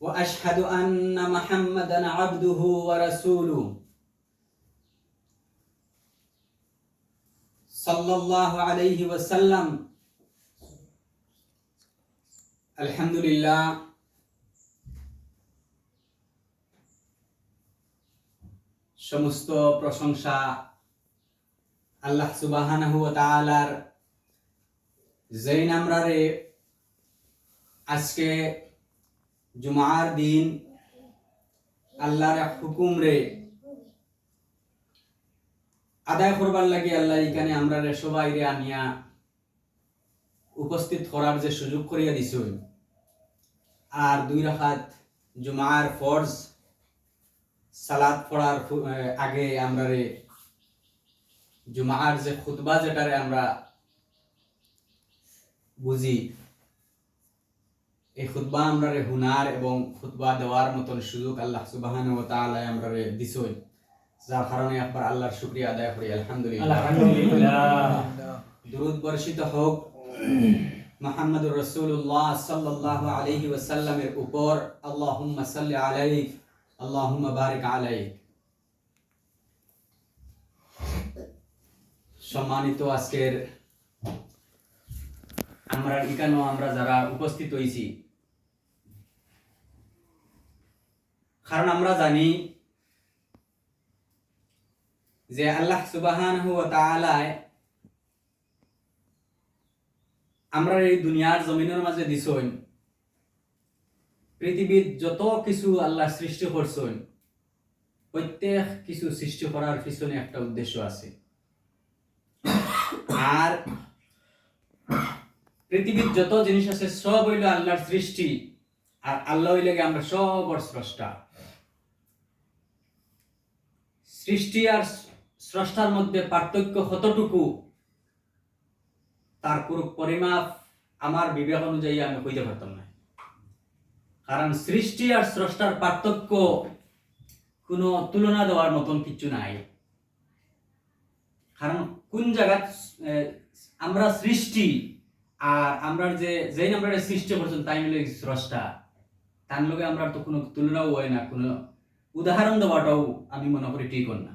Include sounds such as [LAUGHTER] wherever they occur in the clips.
واشهد ان محمدا عبده ورسوله صلى الله عليه وسلم الحمد لله সমস্ত প্রশংসা আল্লাহ সুবাহানাহু ওয়া তাআলার যেই নামরারে আজকে জুমার দিন আল্লাহর হুকুম রে। আদায় করবার লাগে আল্লাহ এখানে আমরা রে সবাই রে আনিয়া উপস্থিত করার যে সুযোগ করিয়া দিছ আর দুই রাখাত জুমার ফরজ সালাদ পড়ার আগে আমরা রে জুমার যে খুতবা যেটারে আমরা বুঝি। এই খুতবা আমরা হুনার এবং খুতবা দেওয়ার মতন সুযোগ আল্লাহ সুবাহান ও তাআলা আমরা দিছই যার কারণে একবার আল্লাহর শুকরিয়া আদায় করি আলহামদুলিল্লাহ। দুরুদ বর্ষিত হোক মোহাম্মদুর রসুল্লাহ সাল্লাল্লাহু আলাইহি ওয়াসাল্লামের উপর আল্লাহুম্মা সাল্লি আলাইক আল্লাহুম্মা বারিক আলাইক। সম্মানিত আজকের আমরা এখানে আমরা যারা উপস্থিত হয়েছি কারণ আমরা জানি যে আল্লাহ তাআলায় আমরা এই দুনিয়ার জমিনের মাঝে দিছইন, পৃথিবীর যত কিছু আল্লাহ সৃষ্টি করছেন প্রত্যেক কিছু সৃষ্টি করার পিছনে একটা উদ্দেশ্য আছে। আর পৃথিবীর যত জিনিস আছে সব হইল আল্লাহর সৃষ্টি। আর আল্লাহ হইলে আমরা সব স্রষ্টা। সৃষ্টি আর স্রষ্টার মধ্যে পার্থক্য কতটুকু তার পুরো পরিমাপ আমার বিবেক অনুযায়ী আমি কইতে পারতাম না। কারণ সৃষ্টি আর স্রষ্টার পার্থক্য কোনো তুলনা দেওয়ার মতন কিছু নাই। কারণ কোন জায়গাত আহ, আমরা সৃষ্টি আর আমরা যে, যেই আমরা সৃষ্টি করছেন তাই মিলে স্রষ্টা, তার লগে আমরা তো কোনো তুলনাও হয় না, কোনো উদাহরণ দেওয়াটাও আমি মনে করি ঠিক না।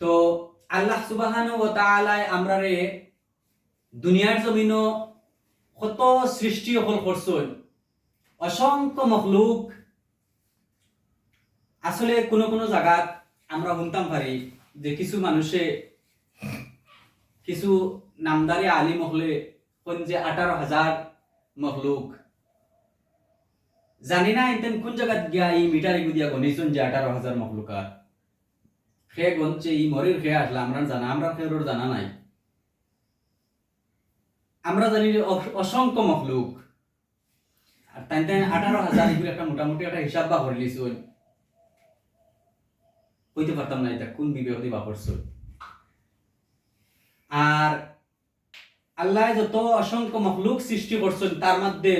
তো আল্লাহ সুবাহান ও তাআলায় আমরা রে দুনিয়ার জমিন কত সৃষ্টি অকল করছেন অসংখ্য মখলুক আসলে কোনো কোনো জায়গাত আমরা শুনতাম পারি যে কিছু মানুষে কিছু নামদারি আলিম হলে কোন যে আঠারো হাজার মখলুক জানি না এতেন কোন জায়গাত গিয়া এই মিটারি গুদিয়া গণিছন যে আঠারো হাজার মখলুকার খে গঞ্চে ই মরির খেয়ে আসলে আমরা জানা আমরা খেয়ে জানা নাই আমরা জানি যে অসংখ্য মখলুক আর তাই তাই আঠারো হাজার এগুলো একটা মোটামুটি একটা হিসাব বা করে লিছুন কইতে পারতাম না এটা কোন বিবেক দিয়ে বাপরছুন আর আল্লাহ যত অসংখ্য মখলুক সৃষ্টি করছেন, তার মধ্যে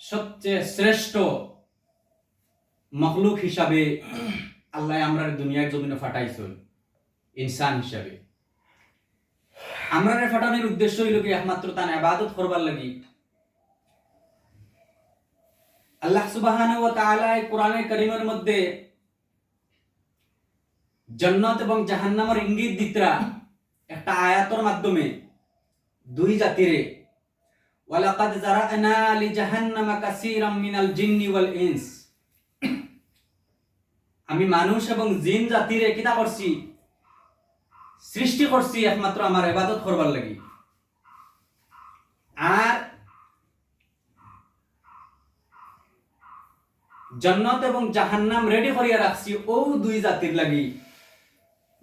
সবচেয়ে শ্রেষ্ঠ মখলুক হিসাবে আল্লাহ আমরা দুনিয়ার জমিনে ফাটাইছেন, ইনসান হিসাবে। আমরা ফাটানোর উদ্দেশ্য হইল কি, একমাত্র তার আবাদত করবার লাগি। আল্লাহ সুবহানাহু ওয়া তাআলা এই কোরআনে কারীমের মধ্যে জান্নাত এবং জাহান্নামের ইঙ্গিত দিতরা একটা আয়াতর মাধ্যমে দুই জাতিরে। ওয়ালাকাদ জারানা লি জাহান্নামা কাসীরাম মিনাল জিন্নি ওয়াল ইনস। আমি মানুষ এবং জিন জাতিরে কিতা করছি? সৃষ্টি করছি একমাত্র আমার ইবাদত করবার লাগি। আর জান্নাত এবং জাহান্নাম রেডি করিয়া রাখছি ও দুই জাতির লাগি।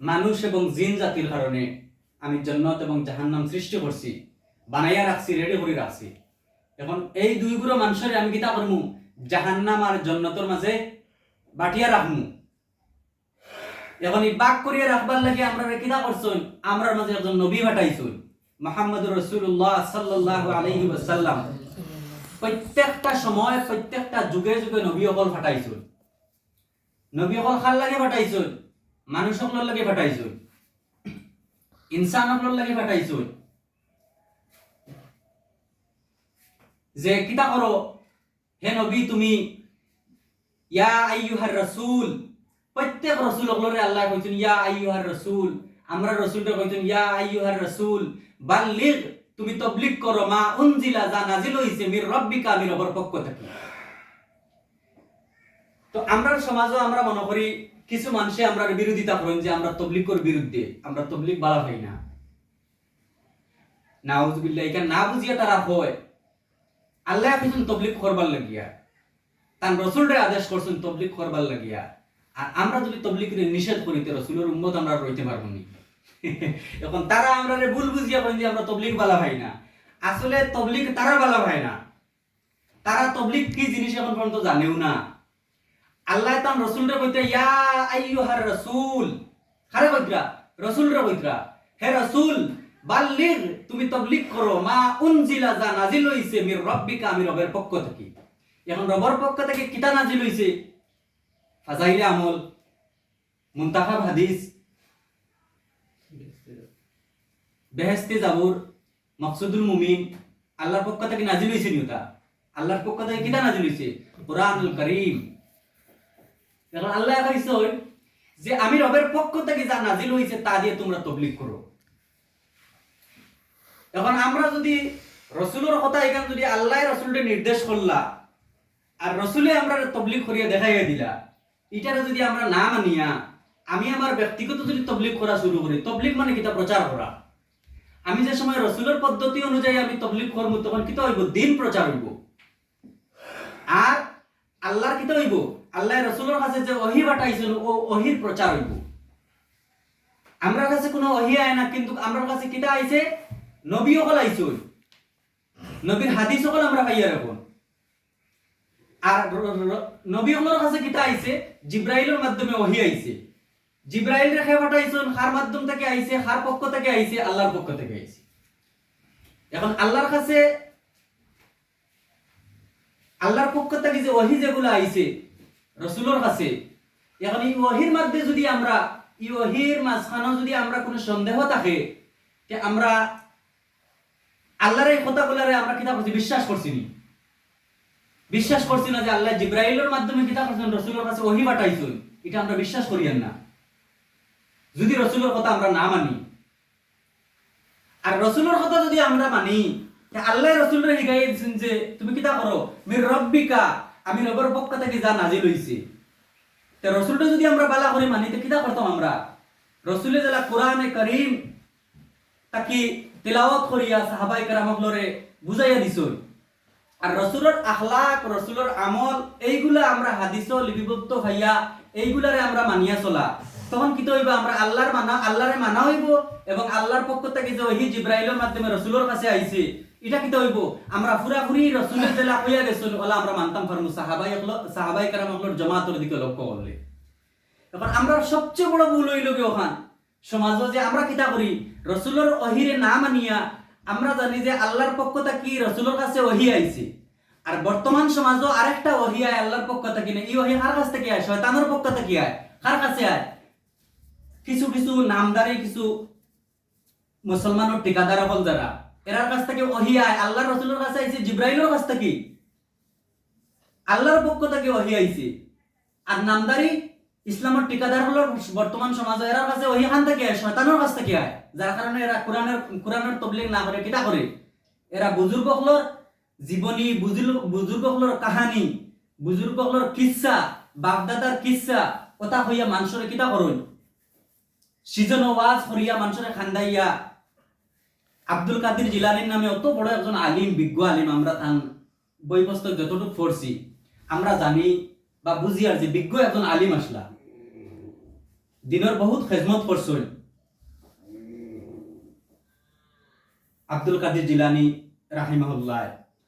মানুষ এবং জিন জাতির কারণে। আমি জন্নত এবং জাহান্নাম সৃষ্টি করছি, বানাইয়া রাখছি রেডি করে রাখছি। এখন এই দুইগুলো মানুষের আমি কিতা করমু? জাহান্নাম আর জন্নতর মাঝে বাটিয়া রাখমু। এখন এই বাক করিয়া রাখবার লাগে আমরা কিনা করছুন? আমরার মাঝে একজন নবী পাঠাইছুন, মোহাম্মদুর রসুল্লাহ সাল্লাহ আলহি ওয়াসাল্লাম। প্রত্যেকটা সময়, প্রত্যেকটা যুগে যুগে নবী অকল ফাটাইছুন নবী অকল খাল লাগে ফাটাইছুন মানুষ লাগে ফাটাইছুন ইনসান সকলের লাগে ফাটাইছুন যে, কিতা করো? হে নবী, তুমি ইয়া আইয়ুহার রাসূল। প্রত্যেক রসুল সকলরে আল্লাহ কইছেন, ইয়া আইয়ুহার রাসূল। আমরা রসুলটা কইছেন, ইয়া আইয়ুহার রাসূল, বাল্লিগ, তুমি তবলিগ করো, মা উনজিলা যা নাজিল হইছে মির রব্বিকা, মির রবের পক্ষ থেকে। তো আমরা সমাজও আমরা মনে করি কিছু মানুষে আমরা বিরোধিতা করেন যে আমরা তবলিগের বিরুদ্ধে, আমরা তবলিগ বালা না। না বুঝিয়া তারা হয়। আল্লাহ কিছু তবলিগ করবার লাগিয়া, তার রসুলরে আদেশ করছেন তবলিগ করবার লাগিয়া। আর আমরা যদি নিষেধ করি, তো রসুলের আমরা রইতে পারব নি। [LAUGHS] এখন তারা আমরা ভুল বুঝিয়া করেন যে আমরা তবলিগ বালা ভাই না। আসলে তবলিগ তারা বালা ভাই না। তারা তবলিগ কি জিনিস এখন পর্যন্ত জানেও না। আল্লাহ তান রসুলরে কইতে, ইয়া আইয়ুহার রাসূল। হারে কইতরা রসুলরে কইতরা হে রাসূল, বাল্লিগ, তুমি তবলিগ করো। মা উনজিলা যা নাজিল হইছে মির রব্বিকা আমি রবের পক্ষ থেকে। এখন রবের পক্ষ থেকে কিতা নাজিল হইছে? ফাজাইলে আমল, মুনতাখাব হাদিস বেহেস্তে জাবুর, মকসুদুল মুমিন, আল্লাহর পক্ষ থেকে নাজিল হইছে নিউতা। আল্লাহর পক্ষ থেকে কিতা নাজিল হইছে? কোরআনুল করিম। এখন আল্লাহ কইছে যে আমি রবের পক্ষ থেকে যা নাজিল হইছে তা দিয়ে তোমরা তবলিগ করো। এখন আমরা যদি রসুলের কথা যদি আল্লাহ নির্দেশ করলা, আর রসুলে আমরা তবলিগ করিয়া দেখাইয়া দিলা, এটারে যদি আমরা না মানিয়া, আমি আমার ব্যক্তিগত যদি তবলিগ করা শুরু করি, তবলিগ মানে কিতা প্রচার করা। আমি যে সময় রসুলের পদ্ধতি অনুযায়ী আমি তবলিগ করব, তখন কিতা হইব? দিন প্রচার হইব। আল্লাহর কিতা হইব আল্লাহ রসুলের কাছে যে অহি বাটাইছিল ও অহির প্রচার হইব। আমার কাছে কোনো অহি আয় না, কিন্তু আমার কাছে কিতা আইছে? নবী সকল আইছে নবীর হাদিস সকল আমরা পাইয়া রাখুন। আর নবী সকলের কাছে কিতা আইছে? জিব্রাইলের মাধ্যমে অহি আইছে। জিব্রাইল রেখে পাঠাইছেন হার মাধ্যম থেকে আইছে হার পক্ষ থেকে আইছে, আল্লাহর পক্ষ থেকে আইছে। এখন আল্লাহর কাছে আল্লাহর পক্ষ থেকে যে ওহি যেগুলো আইছে, রসুলের কাছে, এখন এই ওহির মধ্যে যদি আমরা, এই ওহির মাঝখানেও যদি আমরা কোনো সন্দেহ থাকে, যে আমরা আল্লাহর এই কথাগুলারে আমরা কিতা করছি বিশ্বাস করছি নি। বিশ্বাস করছি না যে আল্লাহ জিব্রাইলের মাধ্যমে কিতা করছেন রসুলের কাছে ওহি পাঠাইছেন, এটা আমরা বিশ্বাস করিয়েন না। যদি রসুলের কথা আমরা না মানি, আর রসুলের কথা যদি আমরা মানি আল্লাহ রসুলের শিখাই দিয়েছেন যে, তুমি কিতা করো? মির রব্বিকা। আমি রবের পক্ষ থেকে যা নাজিল হইছে। তে রসুলটা যদি আমরা বালা করে মানি, তো কিতা করতাম আমরা? রসুলে যারা কোরআনে করিম, তাকে তেলাওয়াত করিয়া সাহাবাই কারামকলরে বুঝাইয়া দিছই আর রসুলের আখলাক, রসুলের আমল, এইগুলা আমরা হাদিস লিপিবদ্ধ ভাইয়া, এইগুলারে আমরা মানিয়া চলা। তখন কি হইব আমরা আল্লাহর মানা, আল্লাহরে মানা হইব এবং আল্লাহর পক্ষ থেকে যে ওহি জিব্রাইলের মাধ্যমে রসুলের কাছে আইছে এটা কি হইব আমরা পুরাপুরি রসুলের জেলা হইয়া গেছিল ওলা আমরা মানতাম পারমু সাহাবাই সাহাবাই কারামকলর জমাতের দিকে লক্ষ্য করলে। এখন আমরা সবচেয়ে বড় ভুল হইল কি ওখান? সমাজ যে আমরা কিতা করি? রসুলের অহিরে না মানিয়া আমরা জানি যে আল্লাহর পক্ষ থেকে রসুলের কাছে ওহি আইছে। আর বর্তমান সমাজও আরেকটা ওহি আয় আল্লাহর পক্ষ থেকে না। এই ওহি কার কাছ থেকে আয়? শয়তানের পক্ষ থেকে আয়। কার কাছে আয়? কিছু কিছু নামদারি, কিছু মুসলমানের ঠিকাদার হল যারা। এরার কাছ থেকে ওহি আয়, আল্লাহর রসুলের কাছে আইছে, জিব্রাইলের কাছ থেকে। আল্লাহর পক্ষ থেকে ওহি আইছে। আর নামদারি ইসলামের ঠিকাদার হলো বর্তমান সমাজে এরার কাছে ওহি খান থেকে আয়, শয়তানের কাছ থেকে আয়। যার কারণে এরা কোরআনের কোরআনের তবলিগ না করে, কিতা করে? এরা বুজুর্গ হলোর জীবনী বুজুর্গ হলোর কাহানি, বুজুর্গ হলোর কিচ্ছা বাগদাদার কিচ্ছা কথা হইয়া মানুষের কিতা করুন। সিজন ওয়াজ হরিয়া মানুষের খান্দাইয়া আব্দুল কাদির জিলানির নামে অত বড় একজন আলিম, বিজ্ঞ আলিম আমরা তান বই যতটুকু পড়ছি, আমরা জানি বা বুঝি আর যে বিজ্ঞ একজন আলিম আসলা। দিনের বহুত খেজমত করছেন। আব্দুল কাদির জিলানি, রাহিমাহুল্লাহ।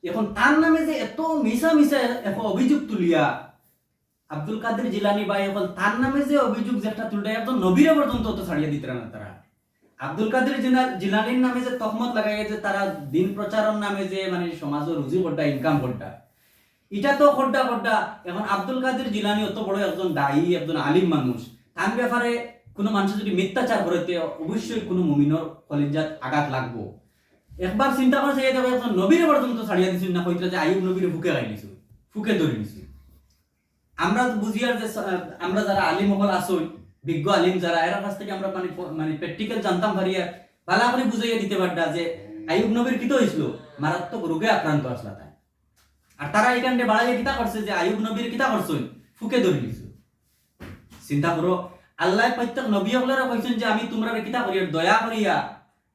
এখন তার নামে যে এত মিশা মিশা এখন অভিযোগ তুলিয়া আব্দুল কাদের জিলানি ভাই এখন তার নামে যে অভিযোগ যে একটা তুলটা একদম নবীরে পর্যন্ত তো ছাড়িয়ে দিতে না তারা। আব্দুল কাদের জিলানির নামে যে তহমত লাগাই যে তারা দিন প্রচারণ নামে যে মানে সমাজের রুজি করটা ইনকাম করটা এটা তো খড্ডা খড্ডা এখন আব্দুল কাদের জিলানি অত বড় একজন দায়ী, একজন আলিম মানুষ। তার ব্যাপারে কোনো মানুষ যদি মিথ্যাচার করে তে অবশ্যই কোনো মুমিনর কলিজাত আঘাত লাগবো। একবার চিন্তা করছে এই দেখো একজন নবীরে পর্যন্ত ছাড়িয়া দিছিল না কইতে যে আইব নবীরে ফুকে খাই নিছো ফুকে ধরে নিছো আমরা তো বুঝি যে আমরা যারা আলিম হল আসই বিজ্ঞ আলিম যারা, এরা কাছ থেকে আমরা মানে মানে প্র্যাকটিক্যাল জানতাম পারিয়া ভালো করে বুঝাইয়া দিতে পারতা যে আইব নবীর কি তো হয়েছিল মারাত্মক রোগে আক্রান্ত আসলা তাই। আর তারা এখানে বাড়াইয়া কিতা করছে যে আইব নবীর কিতা করছে ফুকে ধরে নিছো। চিন্তা করো, আল্লাহ প্রত্যেক নবী হলরা কইছেন যে আমি তোমরা কিতা করিয়া দয়া করিয়া,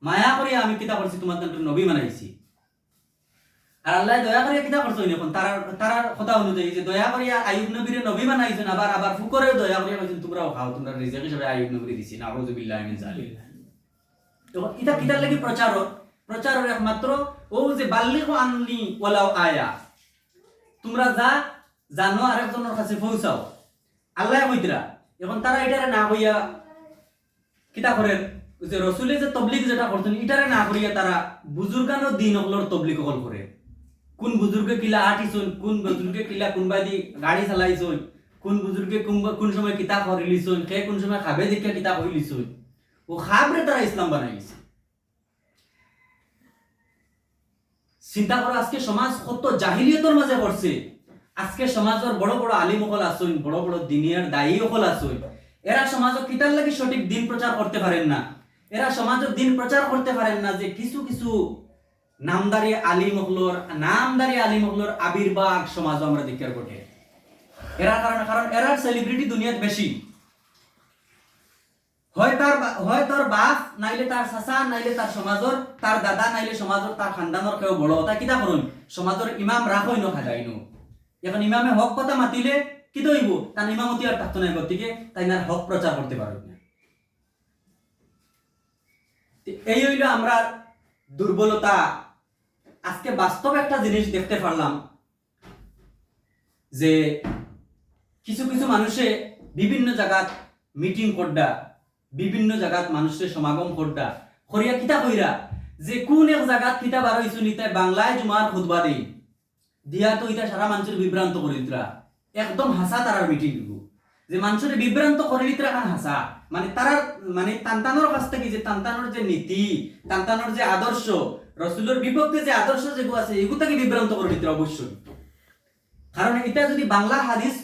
মায়া করিয়া আমি কিতা করছি তান্ত্র নবী বানাইছি। আল্লাহ দয়া করিয়া কিতা করছ এখন তার তার কথা অনুযায়ী যে দয়া করিয়া আইব নবীরে নবী বানাইছেন আবার আবার ফুকরেও দয়া করিয়া কইছেন তোমরাও খাও, তোমরা রিজিক হিসেবে আইব নবী দিছি নাউযুবিল্লাহি মিন জালিক তো এটা কিতার লাগি প্রচার প্রচারের একমাত্র, ও যে বাল্লিগু আননি ওয়ালাও আয়া। তোমরা যা জানো আরেকজনের কাছে পৌঁছাও। আল্লাহ কইতরা এখন তারা এটারে না হইয়া কিতা করে যে রসুলে যে তবলিগ যেটা করছেন এটারে না করিয়া তারা বুজুর্গানো দিন অকলর তবলিগ অকল করে। কোন বুজুর্গে কিলা আটিছুন কোন বুজুর্গে কিলা কোনবা দি গাড়ি চালাইছুন, কোন বুজুর্গে কোনবা কোন সময় কিতাব হরিলিছুন সে কোন সময় খাবে দেখে কিতাব হইলিছুন ও খাবরে তারা ইসলাম বানাইছে চিন্তা করো আজকে সমাজ কত জাহিলিয়তর মাঝে পড়ছে আজকে সমাজের বড় বড় আলিম অকল আসুন বড় বড় দিনিয়ার দায়ী অকল আসুন এরা সমাজের কিতার লাগি সঠিক দিন প্রচার করতে পারেন না। এরা সমাজের দিন প্রচার করতে পারেন না যে কিছু কিছু নামদারি আলিম হকলোর নামদারি আলিম হকলোর আবির্ভাব সমাজ আমরা দেখার ঘটে এরা কারণ কারণ এরার সেলিব্রিটি দুনিয়াত বেশি। হয় তার হয় তার বাপ, নাইলে তার চাচা, নাইলে তার সমাজর তার দাদা, নাইলে সমাজর তার খানদানর কেউ বড় কথা কিতা করুন সমাজর ইমাম রাখই ন খাজাইনো এখন ইমামে হক কথা মাতিলে কি দইব তার ইমামতি আর থাকতো না গতিকে তাই না হক প্রচার করতে পারবে না। এই হইল আমরা দুর্বলতা আজকে বাস্তব একটা জিনিস দেখতে পারলাম যে কিছু কিছু মানুষে বিভিন্ন জায়গাত মিটিং করডা, বিভিন্ন জায়গাত মানুষের সমাগম করডা, করিয়া কিতা কইরা যে কোন এক জায়গাত কিতা বার হইছু নিতে বাংলায় জুমার খুতবা দেই দিয়া তো ইটা সারা মানুষের বিভ্রান্ত করে দিতরা একদম হাসা তারার মিটিং দিব যে মানুষের বিভ্রান্ত করে দিতরা কান হাসা। মানে তারার মানে তান্তানোর কাছ থেকে যে তান্তানোর যে নীতি তান্তানোর যে আদর্শ রসুলের বিপক্ষে যে আদর্শ যেগুলো আছে এগুলো তাকে বিভ্রান্ত করে দিতরা অবশ্যই। কারণ এটা যদি বাংলা হাদিস,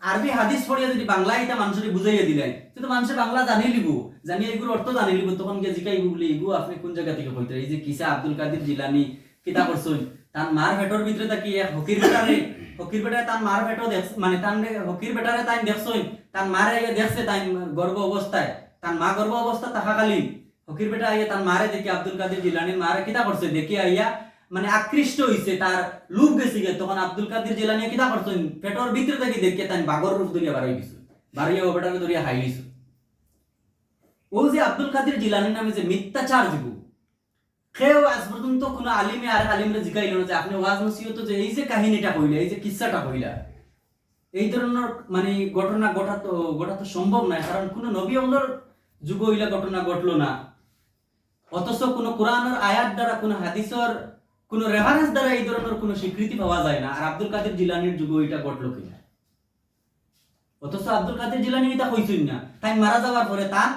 আরবি হাদিস পড়িয়া যদি বাংলা এটা মানুষের বুঝাইয়া দিলেন কিন্তু মানুষে বাংলা জানি লিবু, জানি এগুলো অর্থ জানি লিবু, তখন গিয়ে জিকাইবু বলে, এগু, আপনি কোন জায়গা থেকে কইতে? এই যে কিসা আব্দুল কাদের জিলানি কিতা করছুন তার মার ভেটর ভিতরে তাকি এক হকির বেটারে? হকির বেটারে তার মার ভেটো দেখ মানে তার হকির বেটারে তাই দেখছুন, তার মারে দেখছে তাই গর্ভ অবস্থায়, তার মা গর্ভ অবস্থা থাকাকালীন ফকির বেটা আইয়া তার মারে দেখি আব্দুল কাদের জিলানির মারে কিতা করছে? দেখি আইয়া মানে আকৃষ্ট হইছে, তার লুপ গেছে গে তখন আব্দুল কাদের জিলানি কিতা করছেন পেটর ভিতরে থেকে দেখে তাই বাগর রূপ ধরিয়া হয়ে গেছে বাড়িয়া ও বেটাকে ধরিয়া হাই গেছে ও যে আব্দুল কাদের জিলানির নামে যে মিথ্যাচার জীবু কেউ আজ পর্যন্ত কোনো আলিমে আর আলিমরে জিগাইল না যে আপনি ওয়াজ নসিহত যে এই যে কাহিনীটা কইলা, এই যে কিস্সাটা কইলা, এই ধরনের মানে ঘটনা ঘটা তো তো সম্ভব নয় কারণ কোনো নবী আমলের যুগ হইলা ঘটনা ঘটলো না। অথচ কোনো কোরআনের আয়াত দ্বারা, কোনো হাদিসের, কোনো রেফারেন্স দ্বারা এই ধরনের কোনো স্বীকৃতি পাওয়া যায় না। আর আব্দুল কাদের জিলানির যুগ এটা ঘটলো কিনা? অথচ আব্দুল কাদের জিলানি এটা কইছেন না। তাই মারা যাওয়ার পরে তার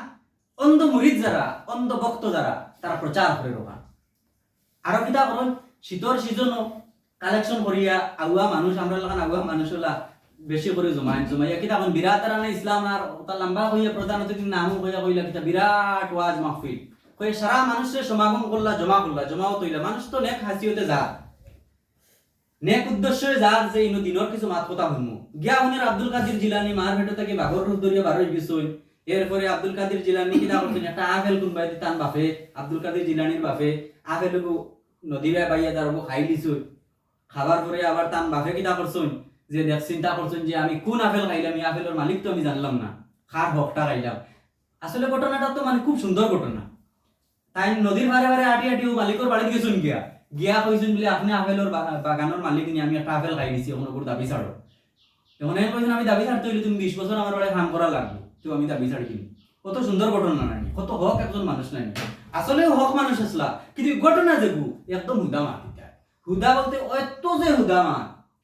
অন্ধ মুরিদ যারা, অন্ধ ভক্ত যারা, তারা প্রচার করে রোকা আরও কিতা করুন শীতর সিজনও কালেকশন করিয়া আগুয়া মানুষ, আমরা লাগান আগুয়া মানুষ হলা বেশি করে জমাই জমাইয়া কিতা এখন বিরাট রানা ইসলাম আর লম্বা হইয়া প্রধান অতিথি নাম হইয়া কইলা কিতা বিরাট ওয়াজ মাহফিল। কই সারা মানুষের সমাগম করলা, জমা করলা, জমাও তৈলা মানুষ তো নেক হাসিওতে যা নেক উদ্দেশ্যে যার যে ইনো দিনর কিছু মাত কথা হইমু গিয়া উনির আব্দুল কাদের জিলানি মার ভেটো থেকে বাগর রূপ ধরিয়া বারোই গেছই এরপরে আব্দুল কাদের জিলানি কিতা করছেন একটা আফেল কোনবাই তান বাপে, আব্দুল কাদের জিলানির বাপে। আফেল নদী বাই বাইয়া তার খাই লিছুই খাবার পরে আবার তান বাপে কিতা করছুন যে দেখ, চিন্তা করছুন যে আমি কোন আপেল খাইলাম, এই আপেলের মালিক তো আমি জানলাম না। খার হকটা খাইলাম। আসলে ঘটনাটা তো মানে খুব সুন্দর ঘটনা। তাই নদীর ভারে ভারে আটি আটি ও মালিকর বাড়িতে গেছুন গিয়া। গিয়া কইছেন বলে, আপনি আপেলের বাগানের মালিক নিয়ে আমি একটা আপেল খাই দিছি এখন ওপর দাবি ছাড়ো এখন আমি কইছেন আমি দাবি ছাড়তে হইলে তুমি বিশ বছর আমার বাড়ি কাম করা লাগবে। তো আমি দাবি ছাড়ি কত সুন্দর ঘটনা নাই। কত হক একজন মানুষ নাই। আসলে হক মানুষ আসলা কিন্তু ঘটনা দেখু একদম হুদা মাতিটা হুদা বলতে এত যে হুদা মা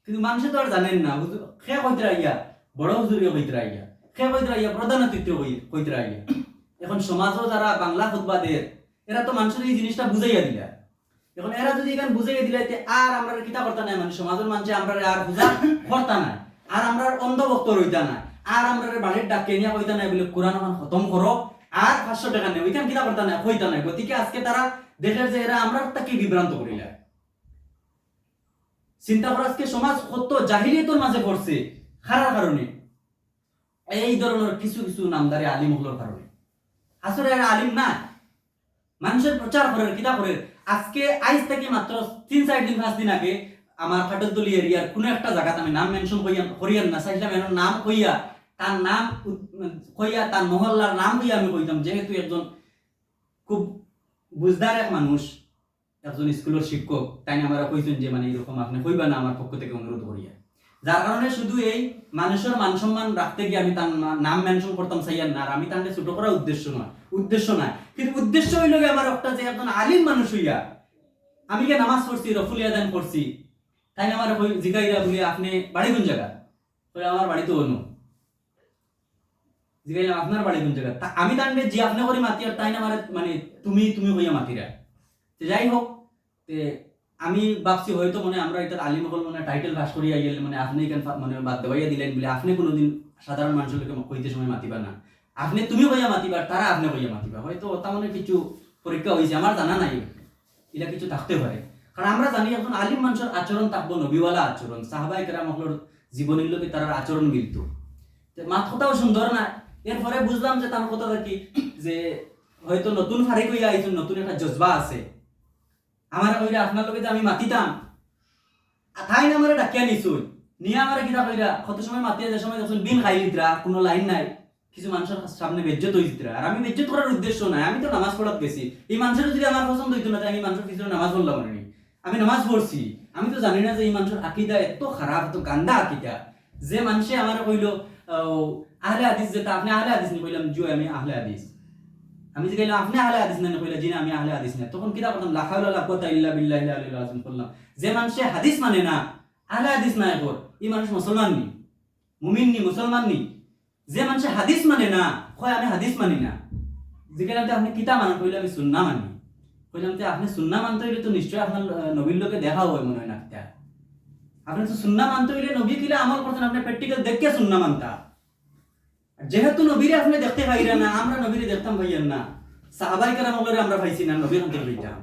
কিন্তু মানুষে তো আর জানেন না। খে কইতে রাইয়া বড় হুজুরে কইতে রাইয়া খে কইতে রাইয়া প্রধান অতিথি কইতে রাইয়া এখন সমাজও যারা বাংলা খুতবাদের এরা তো মানুষের এই জিনিসটা বুঝাইয়া দিলা। এখন এরা যদি এখানে বুঝাইয়া দিলা আর আমরা কিতা করতা নাই মানে সমাজের মানুষে আমরা আর বুঝা করতা নাই, আর আমরা অন্ধভক্ত রইতা নাই, আর আমরা বাড়ির ডাকে নিয়ে কইতা নাই বলে কোরআন খতম করো, আর পাঁচশো টাকা নেই, ওইখান কিতা করতা নাই কইতা নাই। গতিকে আজকে তারা দেখে যে এরা আমরা তাকে বিভ্রান্ত করিলা? চিন্তা করা আজকে সমাজ কত জাহিলিয়তর মাঝে পড়ছে, খারার কারণে। এই ধরনের কিছু কিছু নামদারি আলিম হলোর কারণে। আসলে এরা আলিম না মানুষের প্রচার করে, কিতা করে? আজকে, আইজ থেকে মাত্র তিন, চার দিন, পাঁচ দিন আগে আমার খাটতলি এরিয়ার কোনো একটা জায়গাতে আমি নাম মেনশন কইয়া, করিয়ান না চাইছিলাম এর নাম কইয়া, তার নাম উত- কইয়া, তার মহল্লার নাম কইয়া আমি কইতাম। যেহেতু একজন খুব বুঝদার এক মানুষ, একজন স্কুলের শিক্ষক, তাই আমরা কইছেন যে মানে এরকম আপনি কইবা না, আমার পক্ষ থেকে অনুরোধ করিয়া। যার কারণে শুধু এই মানুষের মান সম্মান রাখতে গিয়ে আমি তার নাম মেনশন করতাম চাইয়ার না আমি তাহলে ছোট করার উদ্দেশ্য নয় উদ্দেশ্য নয় কিন্তু উদ্দেশ্য হইল গিয়ে আমার একটা যে একজন আলিম মানুষ হইয়া, আমি কে নামাজ পড়ছি রফুলিয়া দান করছি তাই আমার জিগাইরা বলি, আপনি বাড়ি কোন জায়গা আমার বাড়ি তো অন্য। জিগাইলাম আপনার বাড়ি কোন জায়গা আমি তাহলে যে আপনি করে মাতি, আর তাই না মানে তুমি তুমি হইয়া মাতিরা। যাই হোক আমি ভাবছি হয়তো মানে আমরা এটা আলিম হল মানে টাইটেল পাস করিয়া গেলে মানে আপনি মানে বাদ দেওয়াইয়া দিলেন বলে আপনি কোনোদিন সাধারণ মানুষের লোকে কইতে সময় মাতিবা না। আপনি তুমি কইয়া মাতিবা, তারা আপনি কইয়া মাতিবা। হয়তো ওটা মানে কিছু পরীক্ষা হয়েছে আমার জানা নাই। এটা কিছু থাকতে পারে। কারণ আমরা জানি এখন আলিম মানুষের আচরণ থাকব, নবীওয়ালা আচরণ সাহাবাই কেরাম হলোর জীবনের লোকে তার আচরণ মিলত মাত কথাও সুন্দর না। এরপরে বুঝলাম যে তার কথাটা কি? যে হয়তো নতুন ফারি কইয়া আইছেন, নতুন একটা জজবা আছে। আমার কইরা আপনার লগে আমি মাতিতাম। তাই না আমার ডাকিয়া নিছুই নিয়ে আমার কিতা কইরা কত সময় মাতিয়া যে সময় যখন বিন খাই লিতরা কোনো লাইন নাই। কিছু মানুষের সামনে বেজ্জত যেত আর আমি বেজ্জত করার উদ্দেশ্য নাই আমি তো নামাজ পড়াত গেছি। এই মানুষের যদি আমার পছন্দ হইতো না আমি মানুষের পিছনে নামাজ পড়লাম না আমি নামাজ পড়ছি। আমি তো জানি না যে এই মানুষের আকিদা এত খারাপ এত গান্দা আকিদা। যে মানুষে আমার কইল আহ, আহলে হাদিস যেটা আপনি আহলে হাদিস নি? কইলাম জো আমি আহলে হাদিস। আমি যে কইলাম, আপনি আহলে হাদিস না? কইলা জিনা আমি আহলে হাদিস না তখন কিতা করতাম লা হাওলা লা ইল্লা বিল্লাহি আলিল আযম করলাম। যে মানুষে হাদিস মানে না, আহলে হাদিস না এখন এই মানুষ মুসলমান নি, মুমিন নি, মুসলমান নি। যে মানুষে হাদিস মানে না, কয়, আমি হাদিস মানি না। যেখানে আপনি কিতা মানেন? কইলে আমি সুন্না মানি। কইলাম যে আপনি সুন্না মানতে হইলে তো নিশ্চয়ই আপনার নবীর লোকে দেখা হয় মনে হয় না। আপনি তো সুন্না মানতে হইলে নবী কিলে আমল করতেন, আপনি প্র্যাকটিক্যাল দেখে সুন্না মানতা। যেহেতু নবীরে আপনি দেখতে পাইরা না, আমরা নবীরে দেখতাম ভাইয়ান না। সাহাবাই কারাম হলে আমরা পাইছি না, নবীর হাতে হইতাম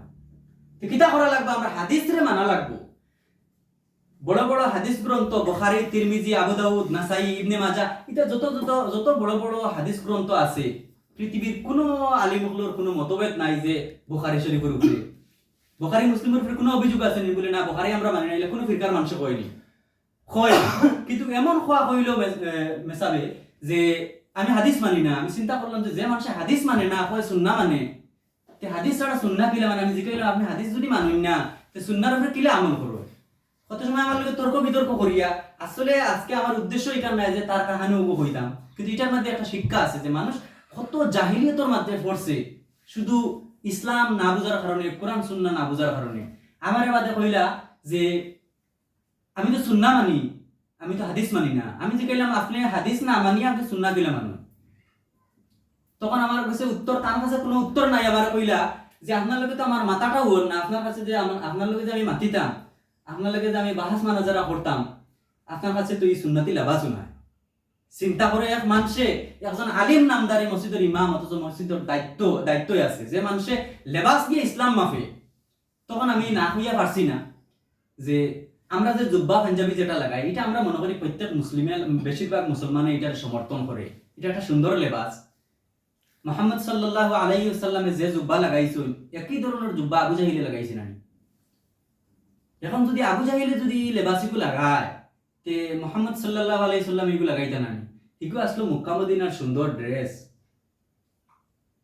তো কিতা করা লাগবে? আমরা হাদিসরে মানা লাগবো। বড় বড় হাদিস গ্রন্থ, বুখারী, তিরমিজি, আবু দাউদ, নাসাই, ইবনে মাজা এটা যত যত যত বড় বড় হাদিস গ্রন্থ আছে, পৃথিবীর কোনো আলিমগুলোর কোনো মতভেদ নাই যে বুখারী শরীফের উপরে। বুখারী মুসলিমের উপরে কোনো অভিযোগ আছে নি বলে না, বুখারী আমরা মানি না, এলে কোনো ফিরকার মানুষ কয়নি কয় কিন্তু এমন খোয়া হইল মেসাবে যে আমি হাদিস মানি না, আমি চিন্তা করলাম যে যে মানুষে হাদিস মানে না কয় সুন্না মানে। তে হাদিস ছাড়া সুন্না কিলা মানে? আমি জিজ্ঞাসা আপনি হাদিস যদি মানুন না, তে সুন্নার উপরে কিলা আমল করব কত সময় আমার লোকের তর্ক বিতর্ক করিয়া, আসলে আজকে আমার উদ্দেশ্য এটা নাই যে তার কাহানি উব হইতাম। কিন্তু এটার মধ্যে একটা শিক্ষা আছে যে মানুষ কত জাহিলিয়তর মাধ্যমে পড়ছে, শুধু ইসলাম না বুঝার কারণে, কোরআন, সুন্না না বুঝার কারণে। আমার বাদে কইলা যে, আমি তো সুন্না মানি আমি তো হাদিস মানি না। আমি যে কইলাম, আপনি হাদিস না মানি, আপনি সুন্না কিলা মানুন তখন আমার কাছে উত্তর, তার কাছে কোনো উত্তর নাই। আমার কইলা যে, আপনার লোকে তো আমার মাথাটাও ওর না। আপনার কাছে যে আপনার লোকে যে আমি মাতিতাম আপনার লোকে যে আমি বাহাস মানাজারা করতাম, আপনার কাছে তো এই সুন্নাতি লেবাসও নাই। চিন্তা করে এক মানুষে, একজন আলিম নামদারি মসজিদের ইমাম অথচ মসজিদের দায়িত্ব, দায়িত্বই আছে। যে মানুষে লেবাস দিয়ে ইসলাম মাফে তখন আমি না হইয়া পারছি না যে আমরা যে জুব্বা পাঞ্জাবি যেটা লাগাই, এটা আমরা মনে করি প্রত্যেক মুসলিমে, বেশিরভাগ মুসলমানে এটার সমর্থন করে। এটা একটা সুন্দর লেবাস। মোহাম্মদ সাল্লাহ আলাইহি যে জুব্বা লাগাইছিল একই ধরনের জুব্বা আবু জাহিলে লাগাইছে না এখন যদি আবু জাহিলে যদি লেবাসিকু লাগায়, তে মোহাম্মদ সাল্লাহ আলাইহি সাল্লাম এগুলো লাগাইতে না ইগু আসলো মুকামদিনার সুন্দর ড্রেস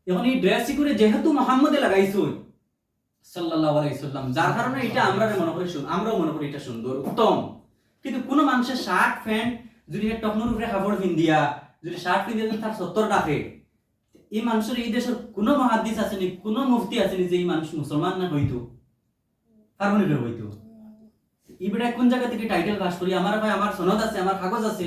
এখন এই ড্রেস করে যেহেতু মোহাম্মদে লাগাইছো সাল্লাল্লাহু আলাইহি সাল্লাম, যার কারণে এটা আমরা মনে করি আমরাও মনে করি এটা সুন্দর, উত্তম। কিন্তু কোনো মানুষের শার্ট, প্যান্ট যদি উপরে যদি শার্ট তার সত্তর ডাকে এই মানুষের, এই দেশের কোনো মহাদিস আসেনি, কোনো মুফতি আসেনি যে এই মানুষ মুসলমান না হইতো হইতো। ইবেটা কোন জায়গা থেকে টাইটেল পাস করি? আমার ভাই, আমার সনদ আছে, আমার কাগজ আছে,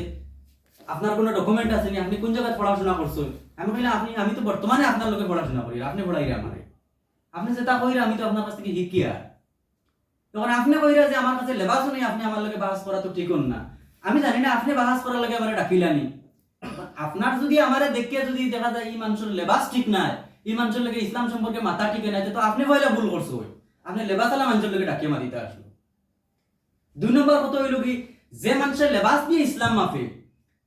আপনার কোনো ডকুমেন্ট আছে নি আপনি কোন জায়গায় পড়াশোনা করছেন? আমি কইলাম, আপনি আমি তো বর্তমানে আপনার লোকে পড়াশোনা করি, আপনি পড়াইরা আমারে আপনি যেটা কইরা আমি তো আপনার কাছ থেকে শিখিয়া তখন আপনি কইরা যে আমার কাছে লেবাসও নেই, আপনি আমার লোকে বাহাস করা তো ঠিক না। আমি জানি না আপনি বাহাস করার লাগে আমার ডাকিলানি। আপনার যদি আমারে দেখিয়ে যদি দেখা যায় এই মানুষের লেবাস ঠিক নাই, এই মানুষের লাগে ইসলাম সম্পর্কে মাথা ঠিক নাই, তো আপনি পয়লা ভুল করছ আপনি লেবাস আলা মানুষের লোকে ডাকিয়ে মারিতে আসলো। দুই নম্বর কথা হইল কি, যে মানুষের লেবাস দিয়ে ইসলাম মাফে,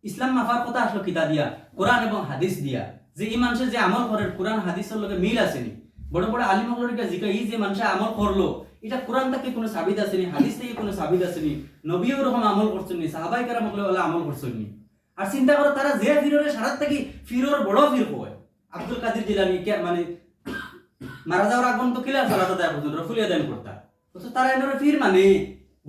ইসলাম মাফার কথা আসলো কিতা দিয়া? কোরআন এবং হাদিস দিয়া। যে এই মানুষের যে আমল করে কোরআন হাদিসের লগে মিল আসেনি বড় বড় আলিম হলরিকা জিকা, এই যে মানুষ আমল করল, এটা কোরআন থেকে কোনো সাবিদ আসেনি, হাদিস থেকে কোনো সাবিদ আসেনি, নবীও ওরকম আমল করছেন নি, সাহাবাই কারা মকলে ওলা আমল করছেন নি। আর চিন্তা করো, তারা যে ফিরোরে সারাত থেকে ফিরোর বড় ফির কয় আব্দুল কাদির জিলানি কে মানে মারা যাওয়ার আগ পর্যন্ত কিলা সালাত আদায় পর্যন্ত রফুলিয়া দান করতা। অথচ তারা এনারা ফির মানে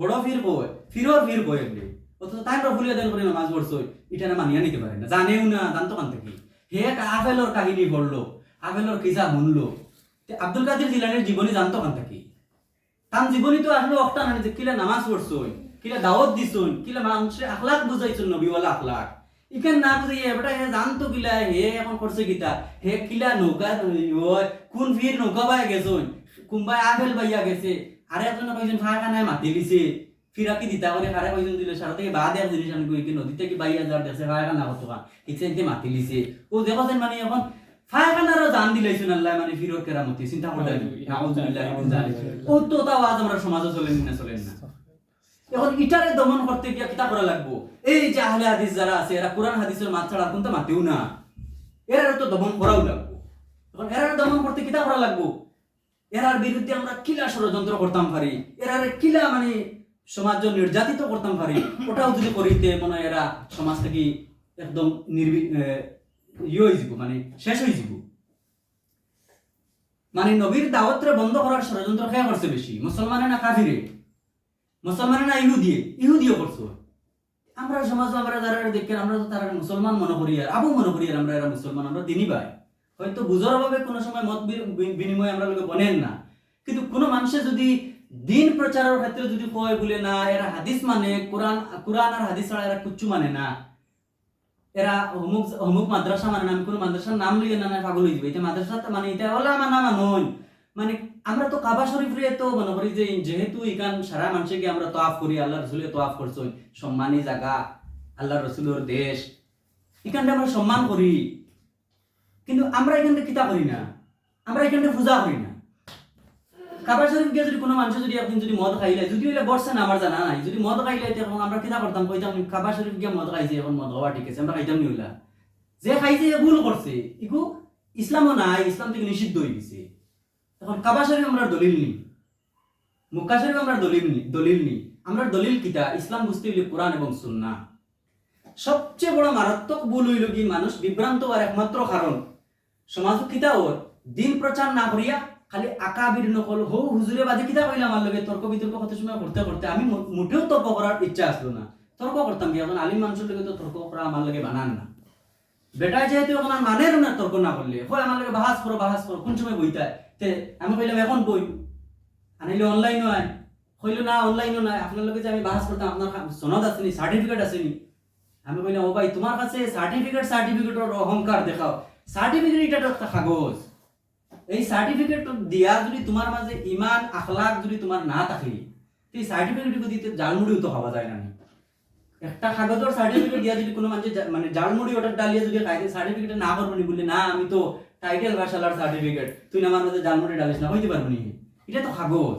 বড় ফির কয় ফিরোর ফির কয় এমনি। অথচ তাই রফুলিয়া দান করে নামাজ পড়ছই এটা না মানিয়া নিতে পারে না, জানেও না, জানতো কান থেকে। হে আফেলর কাহিনী পড়ল আফেলর কিসা শুনলো তে আব্দুল কাদের জিলানির জীবনী জানতো কান থেকে। তার জীবনী তো আসলে অক্টা না যে কিলা নামাজ পড়ছই কিলা দাওয়াত দিছই কিলা মানুষের আখলাক বুঝাইছন নবীওয়ালা আখলাক। ইখান না বুঝে এবারটা হে জানতো কিলা, হে এখন করছে হে কিলা নৌকা কোন ফির নৌকা বাই গেছই কুম্বাই আপেল বাইয়া গেছে। আরে একজন কইছেন ফাঁকানায় মাতি দিছে। ফিরা কি দিতা করে খারে কইছেন, দিলে সারা থেকে বাদ এক জিনিস আমি কই কি নদীতে কি বাইয়া যার দেখছে ফাঁকানা কত কা ইচ্ছে মাতি লিছে ও মানে এখন ফায়খানারও জান দিলাইছেন আল্লাহ মানে ফিরোর কেরামতি চিন্তা করতে নাউজুবিল্লাহ মিন জালিক ও তো তাও আজ আমরা সমাজে চলেন না চলেন না। এখন ইটারে দমন করতে গিয়া কিতা করা লাগবো? এই যে আহলে হাদিস যারা আছে এরা কোরআন হাদিসের মাছ ছাড়া কোনটা মাতেও না। এরা তো দমন করাও লাগবো। এখন এরা দমন করতে কিতা করা লাগবো? এরার বিরুদ্ধে আমরা কিলা ষড়যন্ত্র করতাম পারি। এরার কিলা মানে সমাজ নির্যাতিত করতাম পারি। ওটাও যদি করিতে মনে হয় এরা সমাজ থেকে একদম নির্বি ইয়ে হয়ে যাব মানে শেষ হয়ে যাব। মানে নবীর দাওয়াতরে বন্ধ করার ষড়যন্ত্র খেয়া করছে বেশি মুসলমানে না কাফিরে মুসলমানে না ইহুদিয়ে? ইহুদিও করছ আমরা সমাজ আমরা যারা দেখেন আমরা তো তারা মুসলমান মনে করি আর আবু মনে করি আর আমরা এরা মুসলমান আমরা দিনই ভাই। হয়তো বুঝার ভাবে কোনো সময় মত বিনিময় আমরা লোকে বনেন না। কিন্তু কোনো মানুষে যদি দিন প্রচারের ক্ষেত্রে যদি কয় বলে, না এরা হাদিস মানে কোরআন কোরআন আর হাদিস এরা কুচ্ছু মানে না। এরা অমুক অমুক মাদ্রাসা মানে না, আমি কোনো মাদ্রাসার নাম লিয়ে না না পাগল হয়ে যাবে এটা মাদ্রাসা মানে এটা হলে আমার নাম নয়। মানে আমরা তো কাবা শরীফ রে তো মনে করি যে যেহেতু ইকান সারা মানুষকে আমরা তোয়াফ করি আল্লাহ রসুলের তোয়াফ করছ সম্মানী জায়গা আল্লাহ রসুলের দেশ। এখানটা আমরা সম্মান করি। কিন্তু আমরা এখানটা কিতা করি না। আমরা এখানটা পূজা করি না। কাবা শরীফ গিয়ে যদি কোনো মানুষ যদি একদিন যদি মদ খাইলে, যদি হইলে না আমার জানা নাই, যদি মদ খাইলে তখন আমরা কিতা করতাম, কইতাম কাবা শরীফ গিয়ে মদ খাইছে, এখন মদ খাওয়া ঠিক আছে, আমরা খাইতাম নি হইলা। যে খাইছে এ ভুল করছে। ইকু ইসলামও নাই ইসলাম থেকে নিষিদ্ধ হয়ে গেছে। এখন কাবা শরীফ আমরা দলিল নি মুক্কা শরীফ আমরা দলিল নি দলিল নি। আমরা দলিল কিতা? ইসলাম বুঝতে হইলে কোরআন এবং সুন্নাহ। সবচেয়ে বড় মারাত্মক ভুল হইল কি? মানুষ বিভ্রান্ত হওয়ার একমাত্র কারণ সমাজ কিতা ওর দিন প্রচার না করিয়া খালি আকাবির নকল, হৌ, হুজুরে বাদে কিতা কইলা আমার লগে? তর্ক বিতর্ক কত সময় করতে করতে আমি মোটেও তর্ক করার ইচ্ছা আসলো না। তর্ক করতাম কি? এখন আলিম মানুষের লগে তো তর্ক করা আমার লগে বানান না। বেটা যেহেতু এখন আর মানের না তর্ক না করলে, হয় আমার লগে বাহাস করো বাহাস করো, কোন সময় বইতায় তে, আমি কইলাম, এখন বই। আনিলে অনলাইনও আয়। কইলো, না, অনলাইনও নাই। আপনার লগে যে আমি বাহাস করতাম, আপনার সনদ আসেনি সার্টিফিকেট আসেনি। আমি কইলাম, ও ভাই, তোমার কাছে সার্টিফিকেট সার্টিফিকেটের অহংকার দেখাও। সার্টিফিকেট এটা একটা কাগজ। এই সার্টিফিকেট দিয়া যদি তোমার মাঝে ইমান আখলাক যদি তোমার না থাকে এই সার্টিফিকেট দিতে জালমুড়িও তো খাওয়া যায় না একটা কাগজের সার্টিফিকেট দিয়া যদি কোনো মানুষ মানে জালমুড়ি ওটা ডালিয়ে যদি খাইতে সার্টিফিকেট না করব নি বললে না, আমি তো টাইটেল ভাষালার সার্টিফিকেট তুই আমার মাঝে জালমুড়ি ডালিস না হইতে পারব নি? এটা তো কাগজ।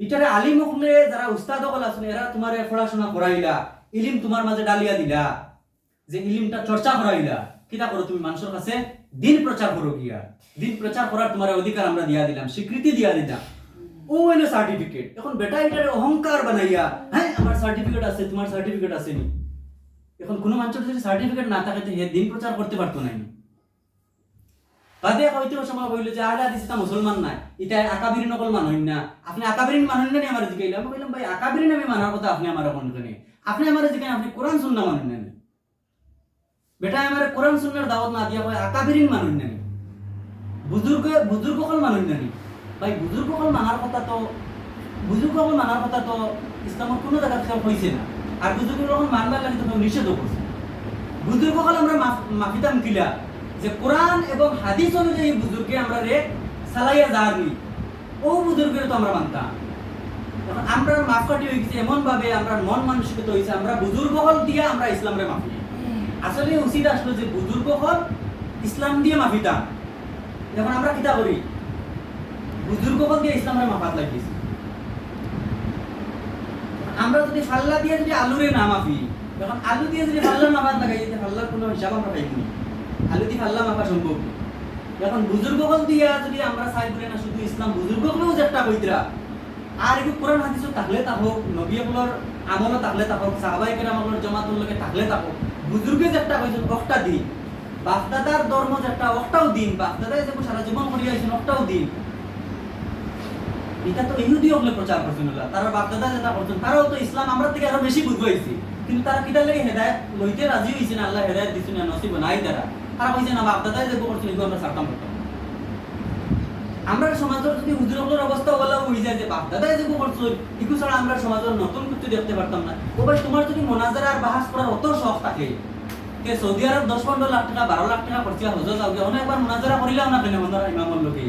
ইটারে আলিম হলে যারা উস্তাদ হল আছেন এরা তোমার পড়াশোনা করাইলা ইলিম তোমার মাঝে ডালিয়া দিলা, যে ইলিমটা চর্চা করাইলা কিতা করো তুমি মানুষের কাছে দিন প্রচার করো গিয়া। দিন প্রচার করার তোমার অধিকার আমরা দিয়া দিলাম, স্বীকৃতি দিয়া দিলাম। ও হইল সার্টিফিকেট এখন বেটা এটার অহংকার বানাইয়া হ্যাঁ আমার সার্টিফিকেট আছে, তোমার সার্টিফিকেট আছে নি এখন কোনো মানুষের যদি সার্টিফিকেট না থাকে হে দিন প্রচার করতে পারতো না বাদে হয়তো সময় কইল যে আহলে হাদিস তা মুসলমান নাই। এটা আকাবিরি নকল মানুষ না। আপনি আকাবিরিন মানুষ না আমার জিকাইলে আমি কইলাম, ভাই আকাবিরিন আমি মানার কথা আপনি আমার জানি আপনি আমার জিকাই আপনি কোরআন সুন্নাহ মানুষ না? বেটা আমার কোরআন সুন্নাহর দাওয়াত না দিয়া কয় আকাবিরিন মানুষ না বুজুর্গ বুজুর্গ সকল মানুষ না ভাই বুজুর্গ সকল মানার কথা তো বুজুর্গ সকল মানার কথা তো ইসলামের কোনো জায়গা খেয়াল হয়েছে না। আর বুজুর্গ সকল মানবার লাগে তো নিষেধও করছে বুজুর্গ সকল আমরা মাফ- মাফিতাম কিলা, যে কোরআন এবং হাদিস অনুযায়ী বুজুর্গে আমরা রে সালাইয়া যাওয়ার ও বুজুর্গের তো আমরা মানতাম। আমরা মাফকাটি হয়ে গেছে এমন ভাবে আমরা মন মানসিকতা হয়েছে আমরা বুজুর্গ হল দিয়ে আমরা ইসলামরে মাফি। আসলে উচিত আসলো যে বুজুর্গ হল ইসলাম দিয়ে মাফিতাম যখন আমরা কিতা করি বুজুর্গ হল দিয়ে ইসলামরে মাফাত লাগিয়েছি। আমরা যদি ফাল্লা দিয়ে যদি আলুরে না মাফি, যখন আলু দিয়ে যদি ফাল্লার মাফাত লাগাই যে ফাল্লার কোনো হিসাব আমরা পাইনি। আলু দিয়ে ফাল্লা মাফা সম্ভব না। এখন বুজুর্গ হল দিয়া যদি আমরা চাই বলে না, শুধু ইসলাম বুজুর্গ হলেও চেষ্টা কইতরা আর একটু কোরআন হাদিস থাকলে তা হোক নবীগুলোর আমলও থাকলে তা হোক সাহাবাই কেরামগুলোর জমাতুল লোকে থাকলে তা হোক। বুজুর্গে যেটা কইছেন, অক্টা দিন। বাপদাদার ধর্ম যেটা, অক্টাও দিন। বাপদাদাই যে সারা জীবন করি আইছেন অক্টাও দিন। এটা তো ইহুদি হলে প্রচার করছেন তারা বাপদাদা যেটা করছেন, তারাও তো ইসলাম, আমরা থেকে আরও বেশি বুঝব হয়েছে কিন্তু তারা কিটার লাগে হেদায়ত লইতে রাজি হয়েছে না, আল্লাহ হেদায়ত দিছে না, নসিব নাই তারা। তারা কইছে, না, বাপদাদাই যে করছেন, এগুলো আমরা সারতাম করতাম আমরা সমাজের যদি হুজুরগুলোর অবস্থা বলা হয়ে যায় যে, বাপ দাদাই যে করছ ইকু ছাড়া আমরা সমাজের নতুন কিছু দেখতে পারতাম না। ও ভাই, তোমার যদি মোনাজারা আর বাহাস করার অত শখ থাকে তে সৌদি আরব দশ পনেরো লাখ টাকা, বারো লাখ টাকা খরচা হজ যাও গে অনেকবার মোনাজারা করিলাম না কেন মন্দার ইমামর লোকে,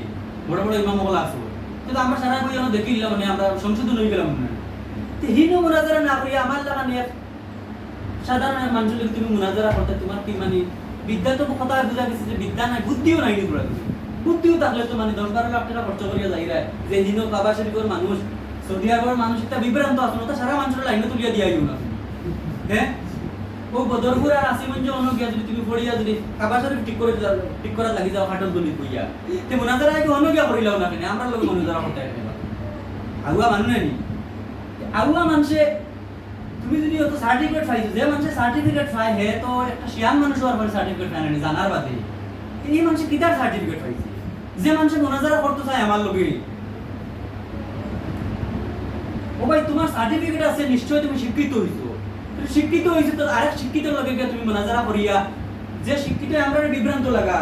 বড় বড় ইমামগুলো আসো কিন্তু আমরা সারা বই আমরা দেখিলাম মানে আমরা সংশোধন হয়ে গেলাম। না তে হিনো মোনাজারা না করিয়া আমার লাগা নিয়ে সাধারণ মানুষের যদি তুমি মোনাজারা করতে, তোমার কি মানে বিদ্যা তো কথা বুঝা গেছে যে বিদ্যা নাই, বুদ্ধিও নাই নি বুদ্ধিও থাকলে তো মানে দশ বারো লাখ টাকা খরচ করিয়া যাই রে। যে হিনো কাবা শরীফের মানুষ সৌদি আরবের মানুষ একটা বিভ্রান্ত আসলো সারা মানুষের লাইনে তুলিয়া দিয়া না। হ্যাঁ ও বদরপুর আর অন্য গিয়া যদি তুমি পড়িয়া যদি কাবা শরীফ ঠিক করে ঠিক করা লাগি যাও, খাটল তুলি কইয়া। তে মোনাজারা কি অন্য গিয়া করিলাও না কেন? আমরা লোক মোনাজারা আগুয়া মানুষ নেই আগুয়া মানুষে, তুমি যদি অত সার্টিফিকেট পাইছো, যে মানুষের সার্টিফিকেট পাই হে তো একটা শিয়ান মানুষ পরে সার্টিফিকেট পায় না জানার বাদে। এই মানুষের কিতার সার্টিফিকেট পাইছে? যে মানুষের মোনাজারা করতে চায় আমার লোকে ও ভাই, তোমার সার্টিফিকেট আছে, নিশ্চয়ই তুমি শিক্ষিত হইছো। শিক্ষিত হইছো তো আরেক শিক্ষিত লোকে গিয়ে তুমি মোনাজারা করিয়া, যে শিক্ষিত আমরা বিভ্রান্ত লাগা।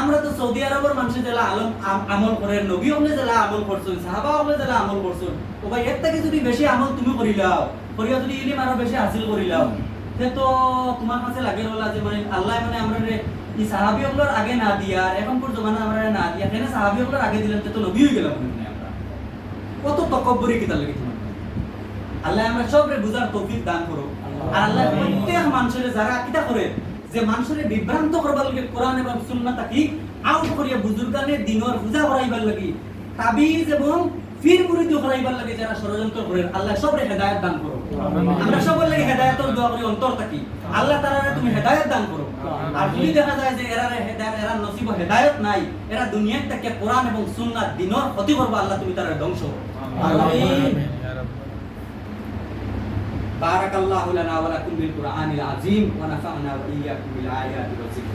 আমরা তো সৌদি আরবের মানুষের জেলা আলম আমল করে, নবী হলে জেলা আমল করছ সাহাবা হলে জেলা আমল করছ ও ভাই, এর থেকে যদি বেশি আমল তুমি করিলাও করিয়া যদি ইলিম আরও বেশি হাসিল করিলাও তে তো তোমার কাছে লাগে যে মানে আল্লাহ মানে আমরা এই আগে না দিয়া এখন পর জমানা আমরা না দিয়া কেন আগে দিলাম তো নবী হয়ে গেলাম আমরা। কত তকব্বরি লাগে তোমার আল্লাহ আমরা সবরে বুঝার তৌফিক দান করো আর আল্লাহ প্রত্যেক মানুষের যারা কিতা করে যে মানুষের বিভ্রান্ত করবার লাগে কোরআন এবং সুন্নাহ তাকি আউট করিয়া বুজুর্গানে দিনর পূজা করাইবার লাগি তাবিজ এবং ফির মুরিদ করাইবার লাগে যারা ষড়যন্ত্র করে আল্লাহ সবরে হেদায়েত দান করো আমরা সবার লাগে হেদায়েতের দোয়া করি অন্তর থাকি আল্লাহ তাআলা তুমি হেদায়েত দান করো আর যদি দেখা যায় যে এরা হেদায়েত এরা নসিব হেদায়েত নাই এরা দুনিয়ার থেকে কোরআন এবং সুন্নাহ দিনর ক্ষতি করবে আল্লাহ তুমি তারা ধ্বংস করো আমিন بارك الله لنا ولكم بالقرآن العظيم ونفعنا وإياكم بالآيات والذكر